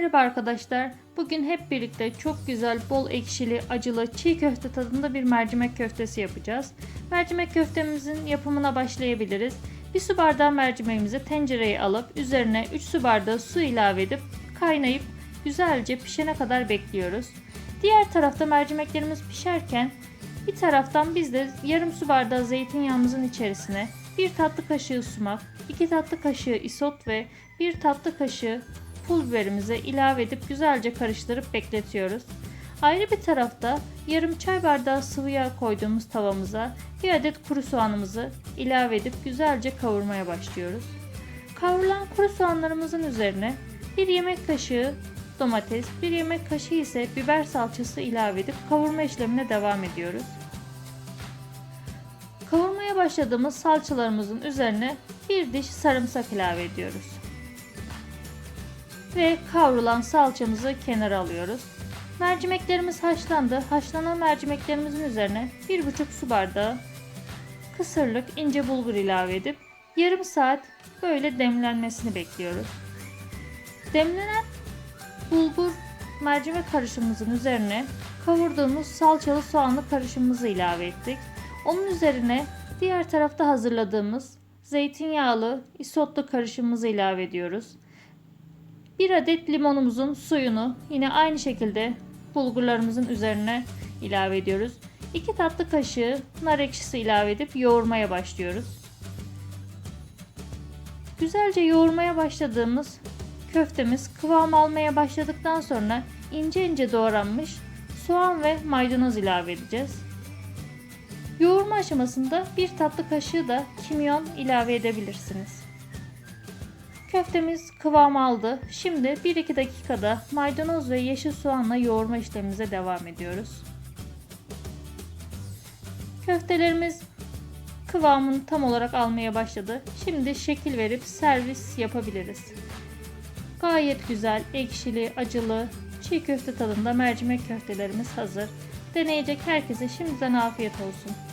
Merhaba arkadaşlar. Bugün hep birlikte çok güzel, bol ekşili, acılı, çiğ köfte tadında bir mercimek köftesi yapacağız. Mercimek köftemizin yapımına başlayabiliriz. Bir su bardağı mercimeğimizi tencereye alıp üzerine 3 su bardağı su ilave edip kaynayıp güzelce pişene kadar bekliyoruz. Diğer tarafta mercimeklerimiz pişerken bir taraftan biz de yarım su bardağı zeytinyağımızın içerisine 1 tatlı kaşığı sumak, 2 tatlı kaşığı isot ve 1 tatlı kaşığı pul biberimizi ilave edip güzelce karıştırıp bekletiyoruz. Ayrı bir tarafta yarım çay bardağı sıvı yağ koyduğumuz tavamıza bir adet kuru soğanımızı ilave edip güzelce kavurmaya başlıyoruz. Kavrulan kuru soğanlarımızın üzerine bir yemek kaşığı domates, bir yemek kaşığı ise biber salçası ilave edip kavurma işlemine devam ediyoruz. Kavurmaya başladığımız salçalarımızın üzerine bir diş sarımsak ilave ediyoruz. Ve kavrulan salçamızı kenara alıyoruz. Mercimeklerimiz haşlandı. Haşlanan mercimeklerimizin üzerine 1,5 su bardağı kısırlık ince bulgur ilave edip yarım saat böyle demlenmesini bekliyoruz. Demlenen bulgur mercimek karışımımızın üzerine kavurduğumuz salçalı soğanlı karışımımızı ilave ettik. Onun üzerine diğer tarafta hazırladığımız zeytinyağlı isotlu karışımımızı ilave ediyoruz. Bir adet limonumuzun suyunu yine aynı şekilde bulgurlarımızın üzerine ilave ediyoruz. 2 tatlı kaşığı nar ekşisi ilave edip yoğurmaya başlıyoruz. Güzelce yoğurmaya başladığımız köftemiz kıvam almaya başladıktan sonra ince ince doğranmış soğan ve maydanoz ilave edeceğiz. Yoğurma aşamasında bir tatlı kaşığı da kimyon ilave edebilirsiniz. Köftemiz kıvam aldı. Şimdi 1-2 dakikada maydanoz ve yeşil soğanla yoğurma işlemimize devam ediyoruz. Köftelerimiz kıvamını tam olarak almaya başladı. Şimdi şekil verip servis yapabiliriz. Gayet güzel, ekşili, acılı, çiğ köfte tadında mercimek köftelerimiz hazır. Deneyecek herkese şimdiden afiyet olsun.